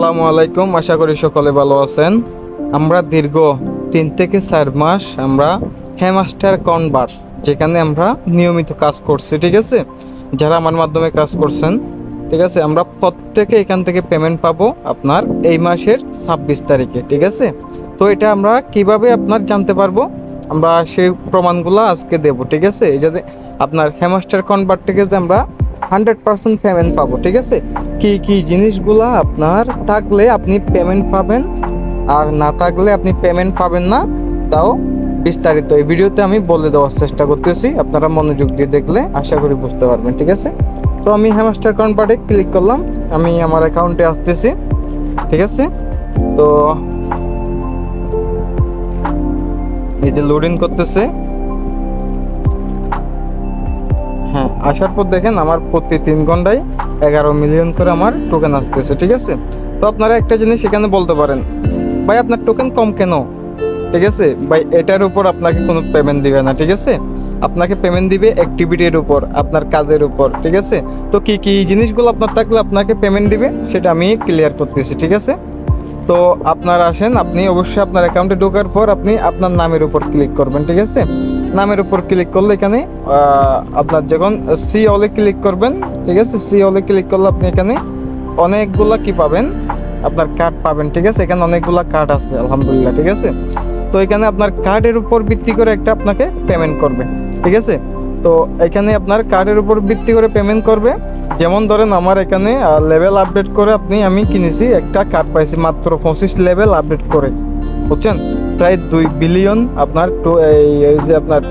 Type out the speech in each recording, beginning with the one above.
আসসালামু আলাইকুম, আশা করি সকলে ভালো আছেন। আমরা দীর্ঘ তিন থেকে চার মাস আমরা হ্যামাস্টার কনভার্ট, যেখানে আমরা নিয়মিত কাজ করছি, ঠিক আছে? যারা আমার মাধ্যমে কাজ করছেন, ঠিক আছে? আমরা প্রত্যেকে এখান থেকে পেমেন্ট পাবো আপনার এই মাসের ছাব্বিশ তারিখে, ঠিক আছে? তো এটা আমরা কীভাবে আপনার জানতে পারব? আমরা সেই প্রমাণগুলো আজকে দেব, ঠিক আছে? এই যাতে আপনার হ্যামাস্টার কনভার্ট থেকে যে আমরা হান্ড্রেড পার্সেন্ট পেমেন্ট পাবো, ঠিক আছে? কি কি জিনিসগুলা আপনার থাকলে আপনি পেমেন্ট পাবেন, আর না থাকলে আপনি পেমেন্ট পাবেন না, তাও বিস্তারিত। এই ভিডিওতে আমি বলে দেওয়ার চেষ্টা করতেছি, আপনারা মনোযোগ দিয়ে দেখলে আশা করি বুঝতে পারবেন, ঠিক আছে? তো আমি হ্যামাস্টার কনভার্টে ক্লিক করলাম, আমি আমার অ্যাকাউন্টে আসতেছি, ঠিক আছে? তো এই যে লোডিং করতেছে হ্যাঁ আসার পর দেখেন আমার প্রতি তিন ঘন্টায় এগারো মিলিয়ন করে আমার টোকেন আসতেছে, ঠিক আছে? তো আপনারা একটা জিনিস এখানে বলতে পারেন, ভাই, আপনার টোকেন কম কেন? ঠিক আছে? ভাই, এটার উপর আপনাকে কোনো পেমেন্ট দিবে না, ঠিক আছে? আপনাকে পেমেন্ট দিবে অ্যাক্টিভিটির উপর, আপনার কাজের উপর, ঠিক আছে? তো কি কি জিনিসগুলো আপনার থাকলে আপনাকে পেমেন্ট দিবে, সেটা আমি ক্লিয়ার করতেছি, ঠিক আছে? তো আপনারা আসেন, আপনি অবশ্যই আপনার অ্যাকাউন্টে ঢোকার পর আপনি আপনার নামের উপর ক্লিক করবেন, ঠিক আছে? নামের উপর ক্লিক করলে এখানে আপনার যখন সি অলে ক্লিক করবেন, ঠিক আছে? সি অলে ক্লিক করলে আপনি এখানে অনেকগুলা কি পাবেন? আপনার কার্ড পাবেন, ঠিক আছে? এখানে অনেকগুলা কার্ড আছে, আলহামদুলিল্লাহ, ঠিক আছে? তো এখানে আপনার কার্ডের উপর ভিত্তি করে একটা আপনাকে পেমেন্ট করবে, ঠিক আছে? তো এখানে আপনার কার্ডের উপর ভিত্তি করে পেমেন্ট করবে। যেমন ধরেন আমার এখানে লেভেল আপডেট করে আপনি আমি কিনেছি একটা কার্ড পাইছি, মাত্র পঁচিশ লেভেল আপডেট করে। বুঝছেন? প্রায় দুই বিলিয়ন আপনার এই যে আপনার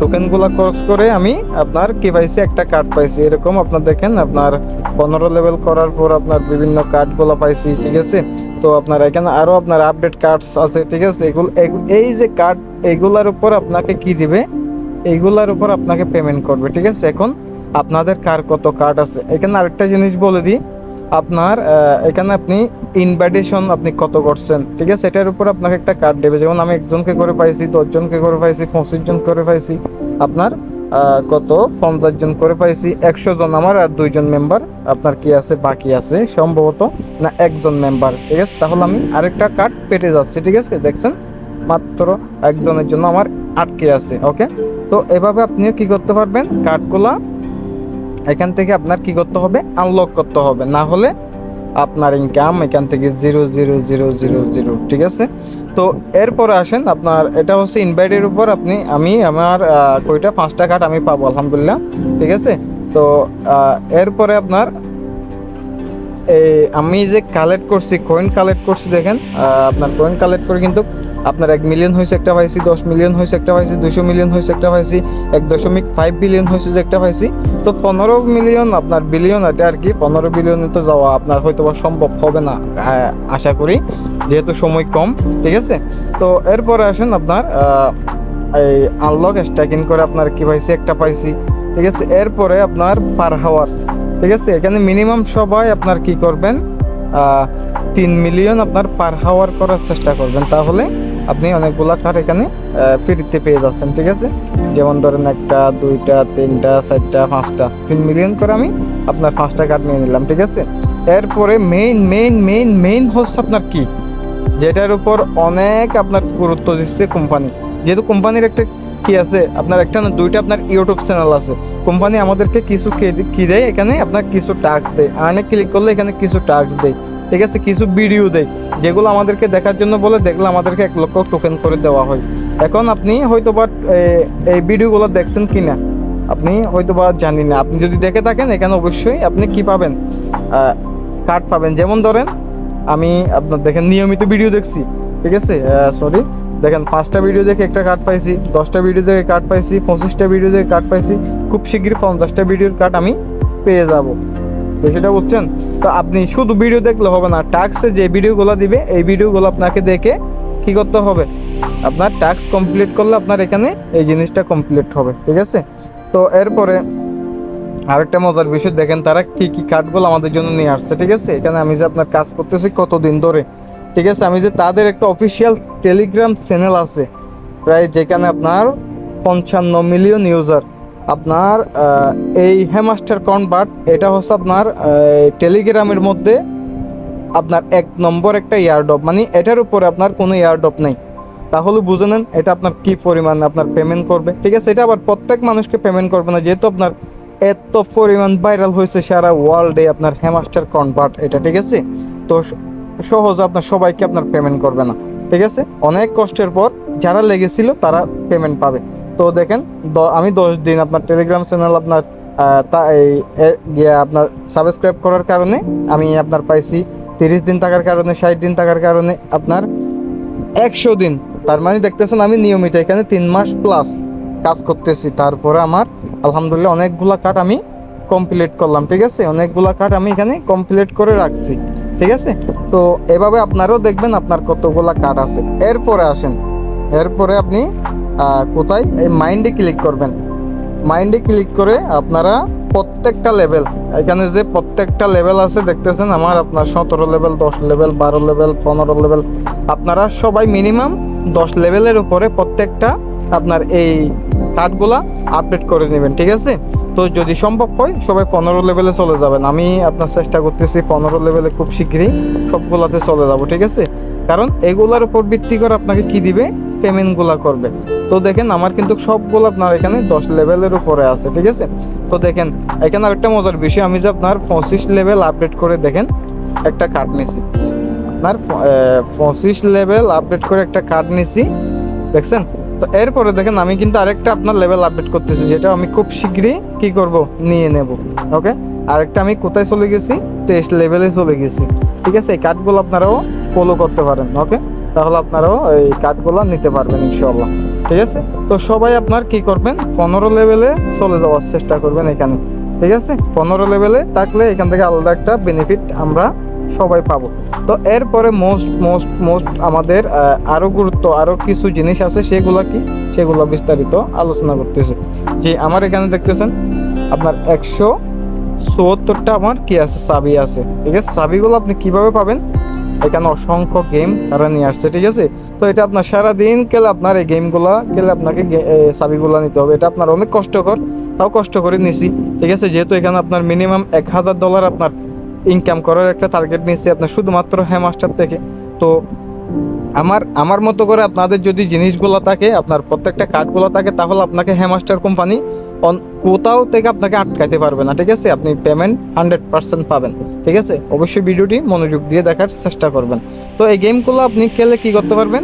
টোকেনগুলো খরচ করে আমি আপনার কি পাইছি একটা কার্ড পাইছি। এরকম আপনার দেখেন, আপনার পনেরো লেভেল করার পর আপনার বিভিন্ন কার্ডগুলো পাইছি, ঠিক আছে? তো আপনার এখানে আরও আপনার আপডেট কার্ডস আছে, ঠিক আছে? এগুলো এই যে কার্ড এগুলার উপর আপনাকে কি দিবে? এইগুলার উপর আপনাকে পেমেন্ট করবে, ঠিক আছে? এখন আপনাদের কার কত কার্ড আছে? এখানে আরেকটা জিনিস বলে দিই। আপনার এখানে আপনি ইনভাইটেশন আপনি কত করছেন, ঠিক আছে? এটার উপর আপনাকে একটা কার্ড দেবে। যেমন আমি একজনকে করে পাইছি, দশজনকে করে পাইছি পঁচিশ জন করে পাইছি, আপনার কত? পঞ্চাশ জন করে পাইছি একশো জন আমার আর দুইজন মেম্বার আপনার কি আছে? বাকি আছে, সম্ভবত না, একজন মেম্বার ঠিক আছে? তাহলে আমি আরেকটা কার্ড পেটে যাচ্ছি, ঠিক আছে? দেখছেন? মাত্র একজনের জন্য আমার আটকে আছে ওকে তো এভাবে আপনিও কি করতে পারবেন? কার্ডগুলা এখান থেকে আপনার কি করতে হবে? আনলক করতে হবে। না হলে আপনার ইনকাম এখান থেকে zero zero zero zero zero ঠিক আছে? তো এরপরে আসেন আপনার, এটা হচ্ছে ইনভাইটের উপর আপনি, আমি আমার কয়টা? পাঁচটা কার্ড আমি পাবো, আলহামদুলিল্লাহ, ঠিক আছে? তো এরপরে আপনার, এই, আমি যে কালেক্ট করছি কয়েন কালেক্ট করছি দেখেন আপনার কয়েন কালেক্ট করে কিন্তু আপনার এক মিলিয়ন হয়েছে একটা পাইছি, দশ মিলিয়ন হয়েছে একটা পাইছি দুশো মিলিয়ন হয়েছে একটা পাইছি, এক দশমিক ফাইভ বিলিয়ন হয়েছে যে একটা পাইছি। তো পনেরো মিলিয়ন আপনার বিলিয়ন এটা আর কি, পনেরো বিলিয়নে তো যাওয়া আপনার হয়তো বা সম্ভব হবে না আশা করি, যেহেতু সময় কম, ঠিক আছে? তো এরপরে আসেন আপনার এই আনলক স্ট্যাকিং করে আপনার কি পাইছি, একটা পাইছি, ঠিক আছে? এরপরে আপনার পার হাওয়ার ঠিক আছে? এখানে মিনিমাম সবাই আপনার কি করবেন? তিন মিলিয়ন আপনার পার হাওয়ার করার চেষ্টা করবেন। তাহলে আপনি অনেকগুলা কার এখানে ফ্রিতে পেয়ে যাচ্ছেন, ঠিক আছে? যেমন ধরেন একটা, দুইটা, তিনটা, চারটা, পাঁচটা। তিন মিলিয়ন করে আমি আপনার পাঁচটা কার্ড নিয়ে নিলাম, ঠিক আছে? এরপরে মেইন মেইন মেইন মেইন হচ্ছে আপনার কি? যেটার উপর অনেক আপনার গুরুত্ব দিচ্ছে কোম্পানি যেহেতু কোম্পানির একটা কি আছে? আপনার একটা না দুইটা আপনার ইউটিউব চ্যানেল আছে। কোম্পানি আমাদেরকে কিছু কি- দেয়? এখানে আপনার কিছু টাস্ক দেয়। আর্নে ক্লিক করলে এখানে কিছু টাস্ক দেয়। ঠিক আছে? কিছু ভিডিও দেয়। যেগুলো আমাদেরকে দেখার জন্য বলে, দেখলে আমাদেরকে এক লক্ষ টোকেন করে দেওয়া হয়। এখন আপনি হয়তো বা এই ভিডিওগুলো দেখছেন কি না আপনি হয়তো বা জানি না। আপনি যদি দেখে থাকেন, এখানে অবশ্যই আপনি কি পাবেন? কার্ড পাবেন। যেমন ধরেন, আমি আপনার দেখেন, নিয়মিত ভিডিও দেখছি। ঠিক আছে? সরি দেখেন, পাঁচটা ভিডিও দেখে একটা কার্ড পাইছি, দশটা ভিডিও দেখে কার্ড পাইছি, পঁচিশটা ভিডিও দেখে কার্ড পাইছি, খুব শীঘ্রই পঞ্চাশটা ভিডিওর কার্ড আমি পেয়ে যাব। তো সেটা বুঝছেন? তো আপনি শুধু ভিডিও দেখলে হবে না টাক্সে যে ভিডিওগুলো দিবে, এই ভিডিওগুলো আপনাকে দেখে কি করতে হবে? আপনার টাস্ক কমপ্লিট করলে আপনার এখানে এই জিনিসটা কমপ্লিট হবে, ঠিক আছে? তো এরপরে আরেকটা মজার বিষয়, দেখেন তারা কি কি কার্ডগুলো আমাদের জন্য নিয়ে আসছে, ঠিক আছে? এখানে আমি যে আপনার কাজ করতেছি কতদিন ধরে। ঠিক আছে, আমি যে তাদের একটা অফিসিয়াল টেলিগ্রাম চ্যানেল আছে, প্রায় যেখানে আপনার পঞ্চান্ন মিলিয়ন ইউজার আপনার এই হ্যামাস্টার কনভার্ট এটা হচ্ছে আপনার টেলিগ্রামের মধ্যে আপনার এক নম্বর একটা ইয়ারডপ মানে এটার উপরে আপনার কোনো ইয়ারডপ নেই। তাহলে বুঝে নেন এটা আপনার কি পরিমাণ আপনার পেমেন্ট করবে। ঠিক আছে, এটা আবার প্রত্যেক মানুষকে পেমেন্ট করবে না, যেহেতু আপনার এত পরিমাণ ভাইরাল হয়েছে সারা ওয়ার্ল্ডে আপনার হ্যামাস্টার কনভার্ট এটা, ঠিক আছে? তো সহজে আপনার সবাইকে আপনার পেমেন্ট করবে না, ঠিক আছে? অনেক কষ্টের পর যারা লেগেছিল তারা পেমেন্ট পাবে। তো দেখেন আমি দশ দিন আপনার টেলিগ্রাম চ্যানেল আপনার তা আপনার সাবস্ক্রাইব করার কারণে আমি আপনার পাইছি তিরিশ দিন থাকার কারণে, ষাট দিন থাকার কারণে আপনার একশো দিন। তার মানে দেখতেছেন আমি নিয়মিত এখানে তিন মাস প্লাস কাজ করতেছি। তারপরে আমার আলহামদুলিল্লাহ অনেকগুলা কার্ড আমি কমপ্লিট করলাম, ঠিক আছে? অনেকগুলা কার্ড আমি এখানে কমপ্লিট করে রাখছি। ঠিক আছে? তো এভাবে আপনারাও দেখবেন আপনার কতগুলা কার্ড আছে। এরপরে আসেন। এরপরে আপনি কোথায়? এই মাইন্ডে ক্লিক করবেন। মাইন্ডে ক্লিক করে আপনারা প্রত্যেকটা লেভেল এখানে যে প্রত্যেকটা লেভেল আছে, দেখতেছেন আমার আপনার সতেরো লেভেল দশ লেভেল বারো লেভেল পনেরো লেভেল আপনারা সবাই মিনিমাম দশ লেভেলের উপরে প্রত্যেকটা আপনার এই কার্ডগুলা আপডেট করে নেবেন, ঠিক আছে? তো যদি সম্ভব হয়, সবাই পনেরো লেভেলে চলে যাবেন। আমি আপনার চেষ্টা করতেছি পনেরো লেভেলে খুব শীঘ্রই সবগুলাতে চলে যাব, ঠিক আছে? কারণ এগুলার উপর ভিত্তি করে আপনাকে কি দিবে? পেমেন্টগুলো করবে। তো দেখেন, আমার কিন্তু সবগুলো আপনার এখানে দশ লেভেলের উপরে আছে, ঠিক আছে? তো দেখেন, এখানে আরেকটা মজার বিষয়, আমি যে আপনার পঁচিশ লেভেল আপডেট করে দেখেন, একটা কার্ড নিছি। আপনার পঁচিশ লেভেল আপডেট করে একটা কার্ড নিছি, দেখছেন? তো এরপরে দেখেন আমি কিন্তু আরেকটা আপনার লেভেল আপডেট করতেছি, যেটা আমি খুব শীঘ্রই কি করব? নিয়ে নেব ওকে আরেকটা আমি কোথায় চলে গেছি? টেস্ট লেভেলে চলে গেছি। ঠিক আছে? এই কার্ডগুলো আপনারাও ফলো করতে পারেন ওকে তাহলে আপনারাও এই কার্ডগুলো নিতে পারবেন ইনশাল্লাহ ঠিক আছে? তো সবাই আপনার কি করবেন? পনেরো লেভেলে চলে যাওয়ার চেষ্টা করবেন এখানে। ঠিক আছে? পনেরো লেভেলে থাকলে এখান থেকে আলাদা একটা বেনিফিট আমরা সবাই পাবো। তো এরপরে মোস্ট মোস্ট মোস্ট আমাদের আরও গুরুত্ব আরও কিছু জিনিস আছে সেগুলো কি? সেগুলো বিস্তারিত আলোচনা করতেছে। যে আমার এখানে দেখতেছেন আপনার একশো চুয়াত্তরটা আমার কি আছে? চাবি আছে ঠিক আছে? চাবিগুলো আপনি কীভাবে পাবেন? এখানে অসংখ্য গেম তারা নিয়ে আসছে ঠিক আছে? তো এটা আপনার সারাদিন কেলে আপনার এই গেমগুলো কেলে আপনাকে এ, নিতে হবে। এটা আপনার অনেক কষ্টকর তাও কষ্ট করে নিছি ঠিক আছে? যেহেতু এখানে আপনার মিনিমাম এক হাজার ডলার আপনার ইনকাম করার একটা টার্গেট নিয়েছি আপনার শুধুমাত্র হ্যামাস্টার থেকে। তো আমার আমার মতো করে আপনাদের যদি জিনিসগুলো থাকে, আপনার প্রত্যেকটা কার্ডগুলো থাকে, তাহলে আপনাকে হ্যামাস্টার কোম্পানি কোথাও থেকে আপনাকে আটকাতে পারবে না, ঠিক আছে? আপনি পেমেন্ট হান্ড্রেড পার্সেন্ট পাবেন, ঠিক আছে? অবশ্যই ভিডিওটি মনোযোগ দিয়ে দেখার চেষ্টা করবেন। তো এই গেমগুলো আপনি খেলে কি করতে পারবেন?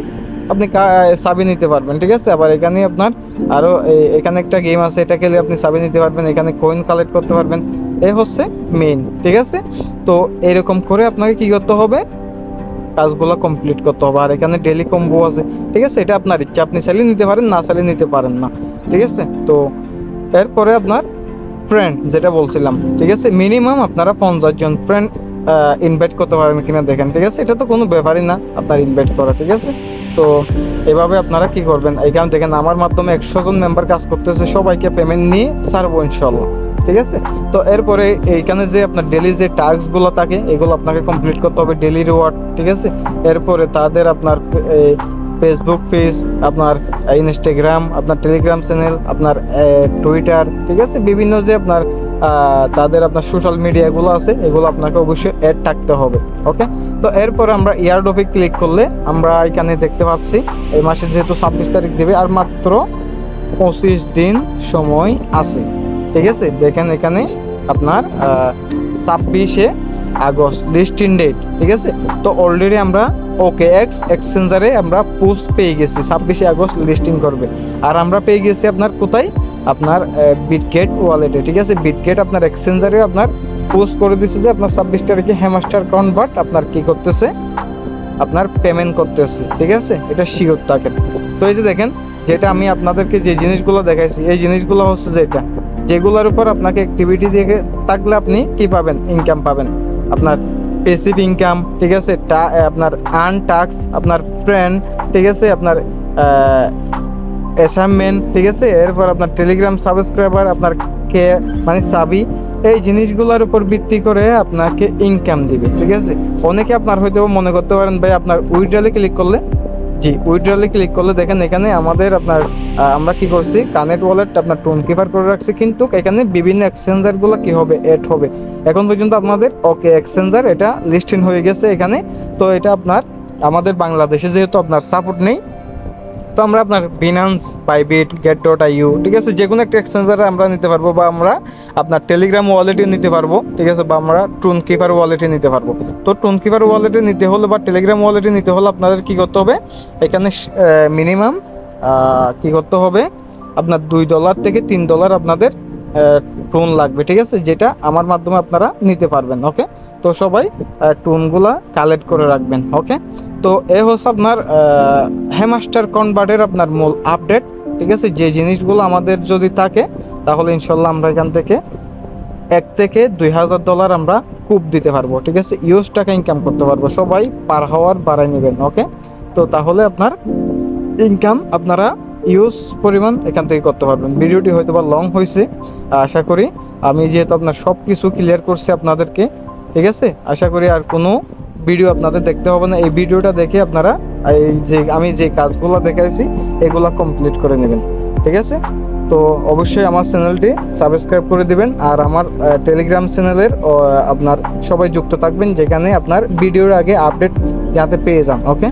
আপনি সাবি নিতে পারবেন, ঠিক আছে? আবার এখানে আপনার আরও এখানে একটা গেম আছে, এটা খেলে আপনি সাবি নিতে পারবেন, এখানে কয়েন কালেক্ট করতে পারবেন। এই হচ্ছে মেইন ঠিক আছে? তো এরকম করে আপনাকে কি করতে হবে? কাজগুলো কমপ্লিট করতে হবে। আর এখানে ডেলি কম্বো আছে, ঠিক আছে? এটা আপনার ইচ্ছা। আপনি চালিয়ে নিতে পারেন, না চালিয়ে নিতে পারেন না, ঠিক আছে? তো এরপরে আপনার ফ্রেন্ড যেটা বলছিলাম, ঠিক আছে? মিনিমাম আপনারা পঞ্চাশ জন ফ্রেন্ড ইনভাইট করতে পারেন কিনা দেখেন, ঠিক আছে? এটা তো কোনো ব্যাপারই না, আপনার ইনভাইট করা, ঠিক আছে? তো এভাবে আপনারা কি করবেন? এইখানে দেখেন, আমার মাধ্যমে একশো জন মেম্বার কাজ করতেছে, সবাইকে পেমেন্ট নিয়ে ছাড়বো ইনশাল্লাহ ঠিক আছে? তো এরপরে এইখানে যে আপনার ডেলি যে টাস্কগুলো থাকে, এগুলো আপনাকে কমপ্লিট করতে হবে ডেলি রিওয়ার্ড ঠিক আছে? এরপরে তাদের আপনার ফেসবুক পেজ আপনার ইনস্টাগ্রাম আপনার টেলিগ্রাম চ্যানেল আপনার টুইটার ঠিক আছে? বিভিন্ন যে আপনার তাদের আপনার সোশ্যাল মিডিয়াগুলো আছে, এগুলো আপনাকে অবশ্যই অ্যাড থাকতে হবে ওকে তো এরপর আমরা ইয়ারডোফে ক্লিক করলে আমরা এখানে দেখতে পাচ্ছি, এই মাসে যেহেতু ছাব্বিশ তারিখ দেবে, আর মাত্র পঁচিশ দিন সময় আছে। ঠিক আছে? দেখেন এখানে আপনার ছাব্বিশে আগস্ট লিস্টিং ডেট ঠিক আছে? তো অলরেডি আমরা ওকে এক্স এক্সচেঞ্জারে আমরা পোস্ট পেয়ে গেছি। ছাব্বিশে আগস্ট লিস্টিং করবে। আর আমরা পেয়ে গেছি আপনার কোথায়? আপনার বিটগেট ওয়ালেটে ঠিক আছে? বিটগেট আপনার এক্সচেঞ্জারে আপনার পোস্ট করে দিচ্ছে যে আপনার ছাব্বিশ তারিখে হ্যামাস্টার কনভার্ট আপনার কি করতেছে? আপনার পেমেন্ট করতেছে, ঠিক আছে? এটা শিওর থাকেন তো এই যে দেখেন, যেটা আমি আপনাদেরকে যে জিনিসগুলো দেখাইছি, এই জিনিসগুলো হচ্ছে যেটা যেগুলোর উপর আপনাকে অ্যাক্টিভিটি দেখে থাকলে আপনি কি পাবেন? ইনকাম পাবেন। আপনার পেসিভ ইনকাম ঠিক আছে? আপনার আর্ন টাক্স আপনার ফ্রেন্ড ঠিক আছে? আপনার অ্যাসাইনমেন্ট ঠিক আছে? এরপর আপনার টেলিগ্রাম সাবস্ক্রাইবার আপনার কে মানে সাবি এই জিনিসগুলোর উপর ভিত্তি করে আপনাকে ইনকাম দিবে, ঠিক আছে? অনেকে আপনার হয়তো মনে করতে পারেন, ভাই, আপনার উইড্রলে ক্লিক করলে জি উইড্রলে ক্লিক করলে দেখেন এখানে আমাদের আপনার আমরা কি করছি? কানেক্ট ওয়ালেট আপনার টোন কিপার করে রাখছি, কিন্তু এখানে বিভিন্ন এক্সচেঞ্জারগুলো কি হবে? এড হবে। এখন পর্যন্ত আপনাদের ওকে এক্সচেঞ্জার এটা লিস্টিং হয়ে গেছে এখানে। তো এটা আপনার, আমাদের বাংলাদেশে যেহেতু আপনার সাপোর্ট নেই তো আমরা আপনার Binance Bybit Gate dot io ঠিক আছে যে কোনো একটা এক্সচেঞ্জারে আমরা নিতে পারব বা আমরা আপনার টেলিগ্রাম ওয়ালেটে নিতে পারব, ঠিক আছে, বা আমরা টুন কিপার ওয়ালেটে নিতে পারব। তো টুন কিপার ওয়ালেটে নিতে হলে বা টেলিগ্রাম ওয়ালেটে নিতে হলে আপনাদের কী করতে হবে? এখানে মিনিমাম কি করতে হবে? আপনার দুই ডলার থেকে তিন ডলার আপনাদের টোন লাগবে, ঠিক আছে, যেটা আমার মাধ্যমে আপনারা নিতে পারবেন ওকে তো সবাই টোনগুলা কালেক্ট করে রাখবেন ওকে তো এ হচ্ছে আপনার হ্যামাস্টার কনভার্টের আপনার মূল আপডেট ঠিক আছে? যে জিনিসগুলো আমাদের যদি থাকে, তাহলে ইনশাল্লাহ আমরা এখান থেকে এক থেকে দুই হাজার ডলার আমরা কূপ দিতে পারব, ঠিক আছে? ইউজ টাকা ইনকাম করতে পারব, সবাই পার হাওয়ার বাড়াই নেবেন ওকে তো তাহলে আপনার ইনকাম আপনারা ইউজ পরিমাণ এখান থেকে করতে পারবেন। ভিডিওটি হয়তো বা লং হয়েছে আশা করি। আমি যেহেতু আপনার সব কিছু ক্লিয়ার করছি আপনাদেরকে ঠিক আছে? আশা করি আর কোনো ভিডিও আপনাদের দেখতে হবে না। এই ভিডিওটা দেখে আপনারা এই যে, আমি যে কাজগুলো দেখাইছি, এগুলো কমপ্লিট করে নেবেন। ঠিক আছে? তো অবশ্যই আমার চ্যানেলটি সাবস্ক্রাইব করে দিবেন আর আমার টেলিগ্রাম চ্যানেলের আপনার সবাই যুক্ত থাকবেন, যেখানে আপনার ভিডিওর আগে আপডেট যাতে পেয়ে যান ওকে